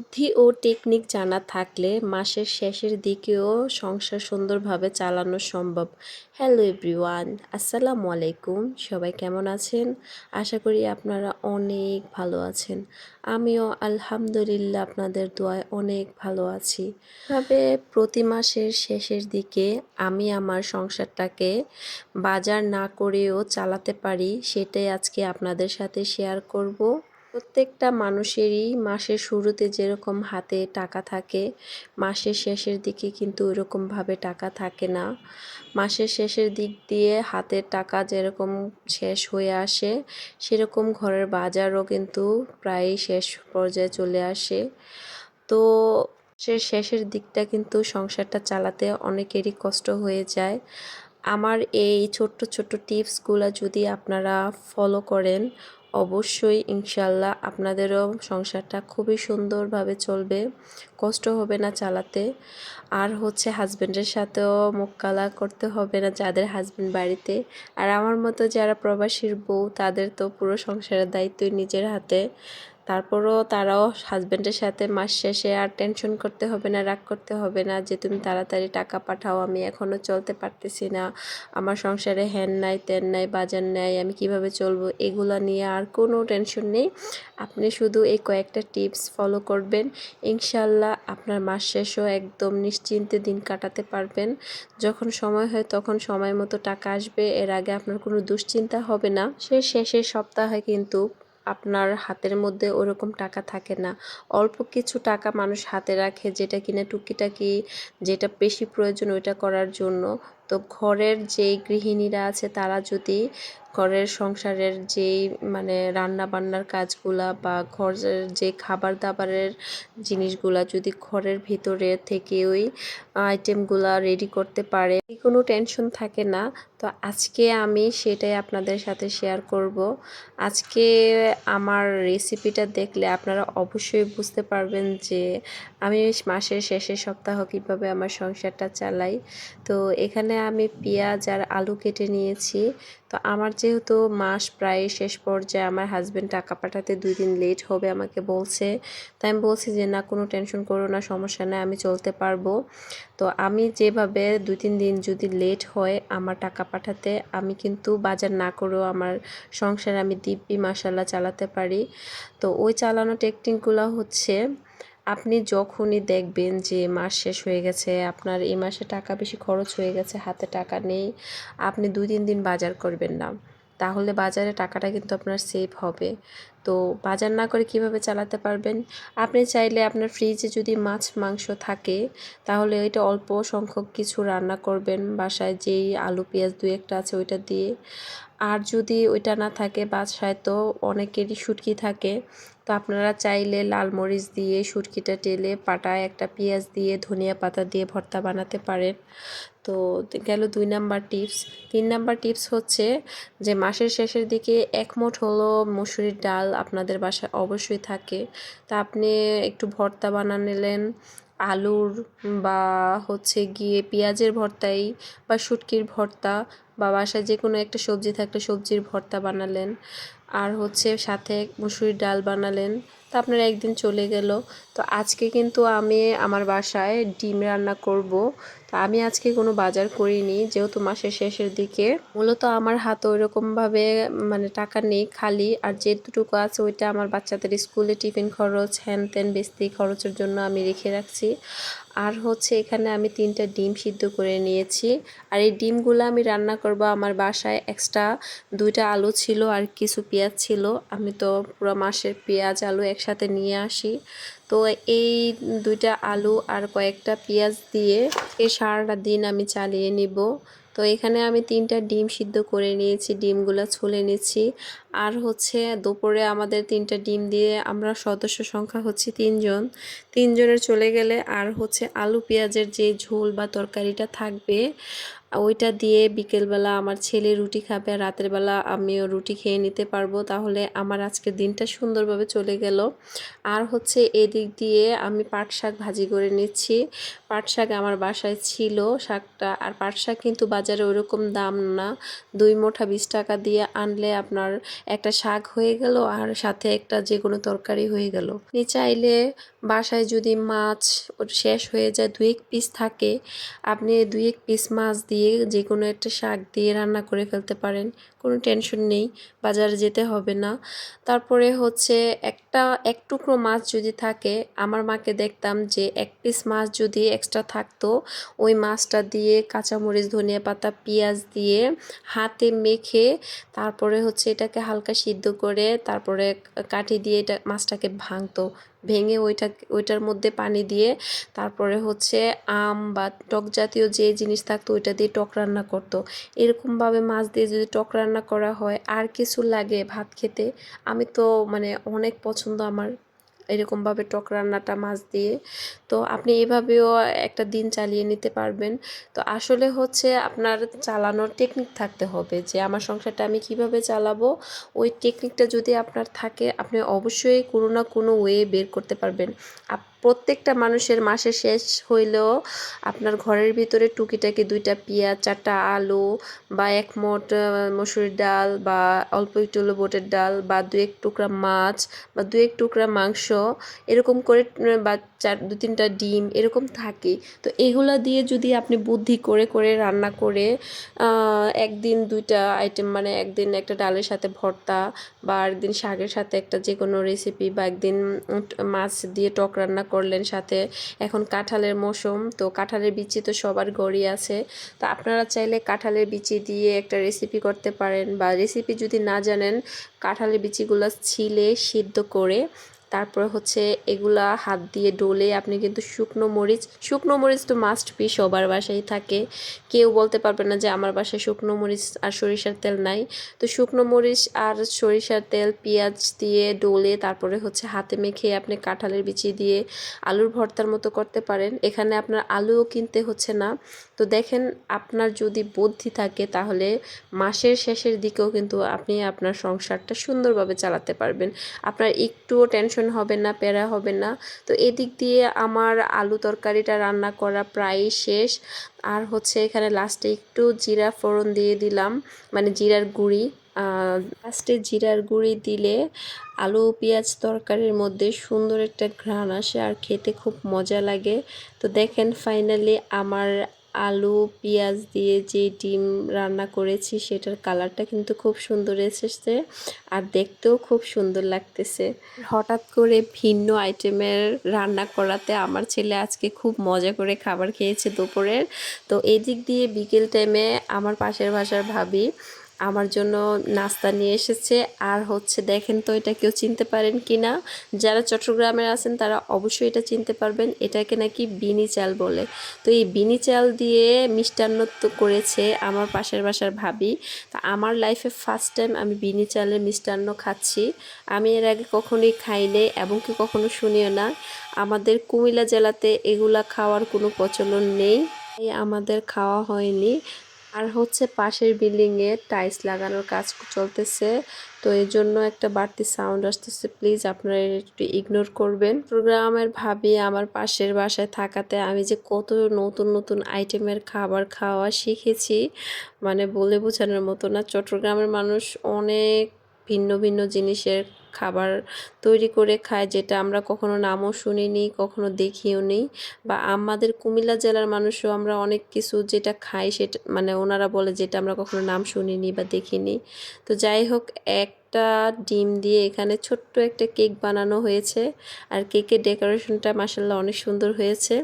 বুদ্ধি ও টেকনিক জানা থাকলে মাসের শেষের দিকেও সংসার সুন্দরভাবে চালানো সম্ভব। হ্যালো এভরিওয়ান, আসসালামু আলাইকুম। সবাই কেমন আছেন? আশা করি আপনারা অনেক ভালো আছেন। আমিও আলহামদুলিল্লাহ আপনাদের দোয়ায় অনেক ভালো আছি। তবে প্রতি মাসের শেষের দিকে আমি আমার সংসারটাকে বাজার না করেও চালাতে পারি, সেটাই আজকে আপনাদের সাথে শেয়ার করব। প্রত্যেকটা মানুষেরই মাসের শুরুতে যেরকম হাতে টাকা থাকে, মাসের শেষের দিকে কিন্তু ওইরকমভাবে টাকা থাকে না। মাসের শেষের দিক দিয়ে হাতের টাকা যেরকম শেষ হয়ে আসে, সেরকম ঘরের বাজারও কিন্তু প্রায় শেষ পর্যায়ে চলে আসে। তো সে শেষের দিকটা কিন্তু সংসারটা চালাতে অনেকেরই কষ্ট হয়ে যায়। আমার এই ছোট্ট ছোট্ট টিপসগুলো যদি আপনারা ফলো করেন অবশ্যই ইনশাল্লাহ আপনাদেরও সংসারটা খুবই সুন্দরভাবে চলবে। কষ্ট হবে না চালাতে। আর হচ্ছে হাজব্যান্ডের সাথেও মোকালা করতে হবে না যাদের হাজব্যান্ড বাড়িতে। আর আমার মতো যারা প্রবাসীর বউ, তাদের তো পুরো সংসারের দায়িত্বই নিজের হাতে। তারপরও তারাও হাজব্যান্ডের সাথে মাস শেষে আর টেনশন করতে হবে না, রাগ করতে হবে না যে, তুমি তাড়াতাড়ি টাকা পাঠাও, আমি এখনও চলতে পারতেছি না। আমার সংসারে হ্যান নাই তেন নাই, বাজার নেয় আমি কীভাবে চলবো? এগুলো নিয়ে আর কোনো টেনশন নেই। আপনি শুধু এই কয়েকটা টিপস ফলো করবেন। ইনশাল্লাহ আপনার মাস শেষও একদম নিশ্চিন্তে দিন কাটাতে পারবেন। যখন সময় হয় তখন সময় মতো টাকা আসবে। এর আগে আপনার কোনো দুশ্চিন্তা হবে না। সে শেষের সপ্তাহে কিন্তু আপনার হাতের মধ্যে ওরকম টাকা থাকে না। অল্প কিছু টাকা মানুষ হাতে রাখে যেটা কিনা টুকিটাকি যেটা বেশি প্রয়োজন ওইটা করার জন্য। তো ঘরের যে গৃহিণীরা আছে তারা যদি ঘরের সংসারের যেই মানে রান্না বান্নার কাজগুলা বা ঘরের যে খাবার দাবারের জিনিসগুলা যদি ঘরের ভিতরে থেকে ওই আইটেমগুলা রেডি করতে পারে কোনো টেনশন থাকে না, তো আজকে আমি সেটাই আপনাদের সাথে শেয়ার করব। আজকে আমার রেসিপিটা দেখলে আপনারা অবশ্যই বুঝতে পারবেন যে আমি মাসের শেষের সপ্তাহ কীভাবে আমার সংসারটা চালাই। তো এখানে আমি পেঁয়াজ আর আলু কেটে নিয়েছি। তো আমার যেহেতু মাস প্রায় শেষ পর্যায়ে আমার হাজব্যান্ড টাকা পাঠাতে দুই দিন লেট হবে আমাকে বলছে। তাই আমি বলছি যে, না, কোনো টেনশন করো না, সমস্যা নেই, আমি চলতে পারব। তো আমি যেভাবে দুই তিন দিন যদি লেট হয় আমার টাকা পাঠাতে, আমি কিন্তু বাজার না করেও আমার সংসার আমি দিব্যি মাসাল্লাহ চালাতে পারি। তো ওই চালানো টেকনিকগুলো হচ্ছে, আপনি যখনই দেখবেন যে মাস শেষ হয়ে গেছে, আপনার এই মাসে টাকা বেশি খরচ হয়ে গেছে, হাতে টাকা নেই, আপনি দুই তিন দিন বাজার করবেন না। তাহলে বাজারে টাকাটা কিন্তু আপনার সেভ হবে। তো বাজার না করে কীভাবে চালাতে পারবেন? আপনি চাইলে আপনার ফ্রিজে যদি মাছ, মাংস থাকে, তাহলে ওইটা অল্প সংখ্যক কিছু রান্না করবেন বাসায়, যেই আলু, পেঁয়াজ দু একটা আছে ওইটা দিয়ে। আর যদি ওইটা না থাকে, বাসায় তো অনেকেরই শুটকি থাকে তো আপনারা চাইলে লাল মরিচ দিয়ে শুটকিটা টেলে পাটায় একটা পেঁয়াজ দিয়ে ধনিয়া পাতা দিয়ে ভর্তা বানাতে পারেন। তো গেল দুই নাম্বার টিপস। তিন নাম্বার টিপস হচ্ছে যে মাসের শেষের দিকে এক মুঠ হলো মুসুরির ডাল আপনাদের বাসায় অবশ্যই থাকে। তা আপনি একটু ভর্তা বানা নিলেন আলুর বা হচ্ছে গিয়ে পেঁয়াজের ভর্তাই বা শুটকির ভর্তা বা বাসায় যে কোনো একটা সবজি থাকলে সবজির ভর্তা বানালেন। আর হচ্ছে সাথে মুসুরির ডাল বানালেন। তা আপনারা একদিন চলে গেল। তো আজকে কিন্তু আমি আমার বাসায় ডিম রান্না করব। আমি আজকে কোনো বাজার করিনি, যেহেতু মাসের শেষের দিকে। মূলত আমার হাতে ওইরকমভাবে মানে টাকা নেই খালি, আর যেটুকু আছে ওইটা আমার বাচ্চাদের স্কুলে টিফিন খরচ, হ্যান ত্যান, বেস্তি খরচের জন্য আমি রেখে রাখছি। আর হচ্ছে এখানে আমি তিনটা ডিম সিদ্ধ করে নিয়েছি। আর এই ডিমগুলো আমি রান্না করব আমার বাসায় এক্সট্রা দুইটা আলু ছিল আর কিছু পেঁয়াজ ছিল। আমি তো পুরো মাসের পেঁয়াজ, আলু একসাথে নিয়ে আসি। তো এই দুইটা আলু আর কয়েকটা পেঁয়াজ দিয়ে এ সারাটা দিন আমি চালিয়ে নিব। তো এখানে আমি তিনটা ডিম সিদ্ধ করে নিয়েছি, ডিমগুলো ছুলে নিচ্ছি। আর হচ্ছে দুপুরে আমাদের তিনটা ডিম দিয়ে আমরা সদস্য সংখ্যা হচ্ছে তিনজন। তিনজনের চলে গেলে আর হচ্ছে আলু পেঁয়াজের যে ঝোল বা তরকারিটা থাকবে ওইটা দিয়ে বিকেলবেলা আমার ছেলে রুটি খাবে আর রাতের বেলা আমিও রুটি খেয়ে নিতে পারব। তাহলে আমার আজকের দিনটা সুন্দরভাবে চলে গেল। আর হচ্ছে এদিক দিয়ে আমি পাট শাক ভাজি করে নিচ্ছি। পাট শাক আমার বাসায় ছিল শাকটা, আর পাট শাক কিন্তু বাজারে ওরকম দাম না। দুই মোঠা বিশ টাকা দিয়ে আনলে আপনার একটা শাক হয়ে গেল আর সাথে একটা যে কোনো তরকারি হয়ে গেল। আপনি চাইলে বাসায় যদি মাছ শেষ হয়ে যায় দুই এক পিস থাকে, আপনি দুই এক পিস মাছ দিয়ে যে কোনো একটা শাক দিয়ে রান্না করে ফেলতে পারেন, কোনো টেনশন নেই, বাজারে যেতে হবে না। তারপরে হচ্ছে একটা, এক টুকরো মাছ যদি থাকে, আমার মাকে দেখতাম যে এক পিস মাছ যদি এক্সট্রা থাকতো, ওই মাছটা দিয়ে কাঁচামরিচ, ধনিয়া পাতা, পেঁয়াজ দিয়ে হাতে মেখে তারপরে হচ্ছে এটাকে হালকা সিদ্ধ করে তারপরে কাঠি দিয়ে এটা মাছটাকে ভাঙতো। ভেঙে ওইটা, ওইটার মধ্যে পানি দিয়ে তারপরে হচ্ছে আম বা টক জাতীয় যে জিনিস থাকতো ওইটা দিয়ে টক রান্না করতো। এরকমভাবে মাছ দিয়ে যদি টক রান্না করা হয়, আর কিছু লাগে ভাত খেতে, আমি তো মানে অনেক পছন্দ আমার এরকমভাবে টক রান্নাটা মাছ দিয়ে। তো আপনি এভাবেও একটা দিন চালিয়ে নিতে পারবেন। তো আসলে হচ্ছে আপনার চালানোর টেকনিক থাকতে হবে যে, আমার সংসারটা আমি কীভাবে চালাবো? ওই টেকনিকটা যদি আপনার থাকে, আপনি অবশ্যই কোনো না কোনো ওয়ে বের করতে পারবেন। আপ প্রত্যেকটা মানুষের মাসে শেষ হইলেও আপনার ঘরের ভিতরে টুকিটাকি দুইটা পেঁয়াজ, চারটা আলু বা এক মোট মসুরির ডাল বা অল্প একটু হলো বোটের ডাল বা দু এক টুকরা মাছ বা দু এক টুকরা মাংস, এরকম করে বা চার, দু তিনটা ডিম, এরকম থাকে। তো এগুলা দিয়ে যদি আপনি বুদ্ধি করে করে রান্না করে একদিন দুইটা আইটেম মানে একদিন একটা ডালের সাথে ভর্তা বা একদিন শাকের সাথে একটা যে কোনো রেসিপি বা একদিন মাছ দিয়ে টক রান্না করলেন সাথে। এখন কাঁঠালের মৌসুম, তো কাঁঠালের বিচি তো সবার গড়ি আছে। তো আপনারা চাইলে কাঁঠালের বিচি দিয়ে একটা রেসিপি করতে পারেন বা রেসিপি যদি না জানেন, কাঁঠালের বিচিগুলো ছিলে সিদ্ধ করে তারপর হচ্ছে এগুলা হাত দিয়ে ডলে আপনি কিন্তু শুকনো মরিচ শুকনো মরিচ তো মাস্ট বি সবার বাসায় থাকে। কেউ বলতে পারবে না যে আমার বাসায় শুকনো মরিচ আর সরিষার তেল নাই। তো শুকনো মরিচ আর সরিষার তেল, পেঁয়াজ দিয়ে ডলে তারপরে হচ্ছে হাতে মেখে আপনি কাঁঠালের বিচি দিয়ে আলুর ভর্তার মতো করতে পারেন। এখানে আপনার আলুও কিনতে হচ্ছে না। তো দেখেন আপনার যদি বুদ্ধি থাকে তাহলে মাসের শেষের দিকেও কিন্তু আপনি আপনার সংসারটা সুন্দরভাবে চালাতে পারবেন। আপনার একটুও টেনশন হবে না প্যারা হবে না। তো এদিক দিয়ে আমার আলু তরকারিটা রান্না করা প্রায় শেষ। আর হচ্ছে এখানে লাস্টে একটু জিরা ফোড়ন দিয়ে দিলাম মানে জিরার গুঁড়ি। লাস্টে জিরার গুঁড়ি দিলে আলু পেঁয়াজ তরকারির মধ্যে সুন্দর একটা ঘ্রাণ আসে আর খেতে খুব মজা লাগে। তো দেখেন ফাইনালি আমার আলু, পেঁয়াজ দিয়ে যে ডিম রান্না করেছি, সেটার কালারটা কিন্তু খুব সুন্দর এসেছে আর দেখতেও খুব সুন্দর লাগতেছে। হঠাৎ করে ভিন্ন আইটেমের রান্না করাতে আমার ছেলে আজকে খুব মজা করে খাবার খেয়েছে দুপুরের। তো এদিক দিয়ে বিকেল টাইমে আমার পাশের বাসার ভাবি আমার জন্য নাস্তা নিয়ে এসেছে। আর হচ্ছে দেখেন তো এটা কেউ চিনতে পারেন কি না যারা চট্টগ্রামের আছেন তারা অবশ্যই এটা চিনতে পারবেন। এটাকে নাকি বিনি চাল বলে। তো এই বিনি চাল দিয়ে মিষ্টান্ন করেছে আমার পাশের বাসার ভাবি। তা আমার লাইফে ফার্স্ট টাইম আমি বিনি চালের মিষ্টান্ন খাচ্ছি। আমি এর আগে কখনোই খাইনি এবং কি কখনো শুনিও না। আমাদের কুমিল্লা জেলাতে এগুলা খাওয়ার কোনো প্রচলন নেই। আমাদের খাওয়া হয়নি। আর হচ্ছে পাশের বিল্ডিংয়ে টাইলস লাগানোর কাজ চলতেছে। তো এই জন্য একটা বাড়তি সাউন্ড আসতেছে। প্লিজ আপনারা একটু ইগনোর করবেন। প্রোগ্রামের ভাবি আমার পাশের বাসায় থাকাতে আমি যে কত নতুন নতুন আইটেমের খাবার খাওয়া শিখেছি মানে বলে বোঝানোর মতো না। চট্টগ্রামের মানুষ অনেক ভিন্ন ভিন্ন জিনিসের খাবার তৈরি করে খায় যেটা আমরা কখনো নামও শুনিনি, কখনো দেখিও নেই। বা আমাদের কুমিল্লা জেলার মানুষও আমরা অনেক কিছু যেটা খাই সেটা মানে ওনারা বলে যেটা আমরা কখনো নাম শুনিনি বা দেখিনি। তো যাই হোক, এক একটা ডিম দিয়ে এখানে ছোট্ট একটা কেক বানানো হয়েছে। আর কেকের ডেকোরেশনটা মাসাল্লাহ অনেক সুন্দর হয়েছে।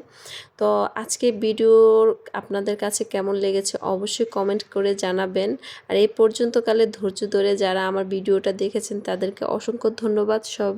তো আজকে ভিডিওর আপনাদের কাছে কেমন লেগেছে অবশ্যই কমেন্ট করে জানাবেন। আর এই পর্যন্তকালে ধৈর্য ধরে যারা আমার ভিডিওটা দেখেছেন তাদেরকে অসংখ্য ধন্যবাদ। সব